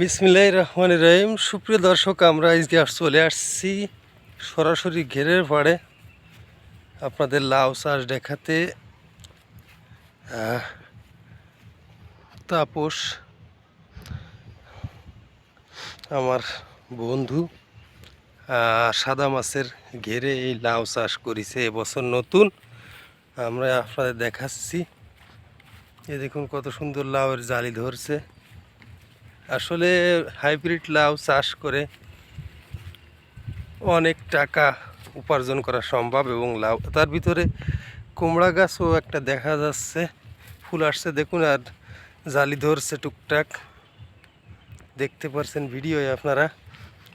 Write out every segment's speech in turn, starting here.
বিসমিল্লাহ রহমান রহিম। সুপ্রিয় দর্শক, আমরা আজকে চলে আসছি সরাসরি ঘেরের পাড়ে আপনাদের লাউ চাষ দেখাতে। তাপস, আমার বন্ধু সাদা মাছের ঘেরে এই লাউ চাষ করেছে এবছর নতুন। আমরা আপনাদের দেখাচ্ছি। এ দেখুন কত সুন্দর লাউয়ের জালি ধরছে। আসলে হাইব্রিড লাউ চাষ করে অনেক টাকা উপার্জন করা সম্ভব এবং লাউ, তার ভিতরে কুমড়া গাছও একটা দেখা যাচ্ছে, ফুল আসছে, দেখুন, আর জালি ধরছে টুকটাক। দেখতে পারছেন ভিডিওয়ে আপনারা।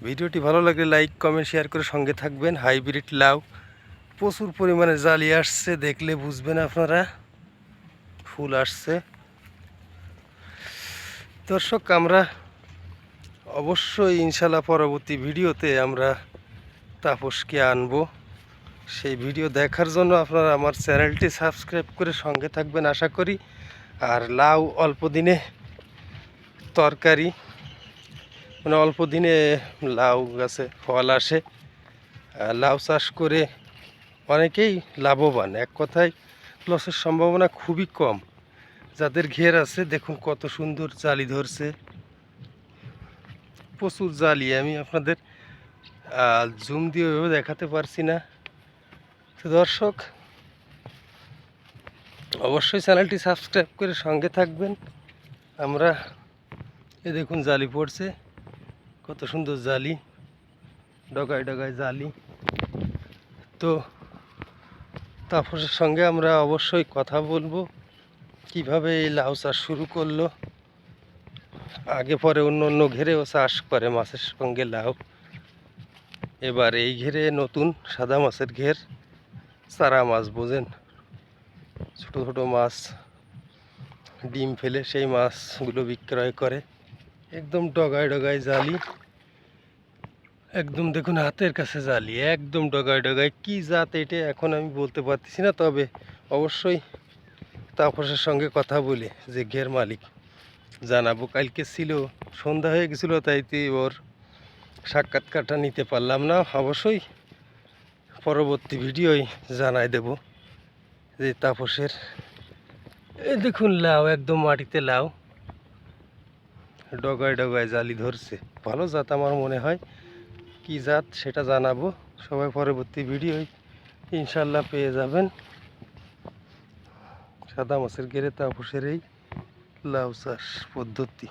ভিডিওটি ভালো লাগলে লাইক, কমেন্ট, শেয়ার করে সঙ্গে থাকবেন। হাইব্রিড লাউ, প্রচুর পরিমাণে জালি আসছে, দেখলে বুঝবেন আপনারা। ফুল আসছে। দর্শক, আমরা অবশ্যই ইনশাল্লাহ পরবর্তী ভিডিওতে আমরা তাপসকে আনব। সেই ভিডিও দেখার জন্য আপনারা আমার চ্যানেলটি সাবস্ক্রাইব করে সঙ্গে থাকবেন, আশা করি। আর লাউ অল্প দিনে তরকারি মানে অল্প দিনে লাউ গাছে ফল আসে। লাউ চাষ করে অনেকেই লাভবান। এক কথায় লসের সম্ভাবনা খুবই কম। যাদের ঘের আছে, দেখুন কত সুন্দর জালি ধরছে। প্রচুর জালি, আমি আপনাদের জুম দিয়ে ওইভাবে দেখাতে পারছি না। তো দর্শক, অবশ্যই চ্যানেলটি সাবস্ক্রাইব করে সঙ্গে থাকবেন। আমরা এ দেখুন জালি পড়ছে, কত সুন্দর জালি, ডগায় ডগায় জালি। তো তাপসের সঙ্গে আমরা অবশ্যই কথা বলব। কীভাবে এই লাউ চাষ শুরু করল? আগে পরে অন্য অন্য ঘেরেও চাষ করে মাছের সঙ্গে লাউ। এবার এই ঘেরে নতুন সাদা মাছের ঘের, চারা মাছ বোঝেন। ছোট ছোট মাছ, ডিম ফেলে সেই মাছগুলো বিক্রয় করে। একদম ডগায় ডগায় জালি। একদম দেখুন হাতের কাছে জালি, একদম ডগায় ডগায়। কি জাত এটা এখন আমি বলতে পারতেছি না, তবে অবশ্যই তাপসের সঙ্গে কথা বলে, যে ঘের মালিক। জানাব, কালকে ছিল, সন্ধ্যা হয়ে গেছিল, তাই তো ওর সাক্ষাৎকারটা নিতে পারলাম না। অবশ্যই পরবর্তী ভিডিওই জানাই দেব, যে তাপসের এই দেখুন, লাউ, একদম মাটিতে লাউ। ডগায় ডগায় জালি ধরছে। ভালো জাত আমার মনে হয়। কি জাত সেটা জানাব। সবাই পরবর্তী ভিডিওই ইনশাল্লাহ পেয়ে যাবেন। সাদা মাছের গেরে তাপসের এই লাউ চাষ পদ্ধতি।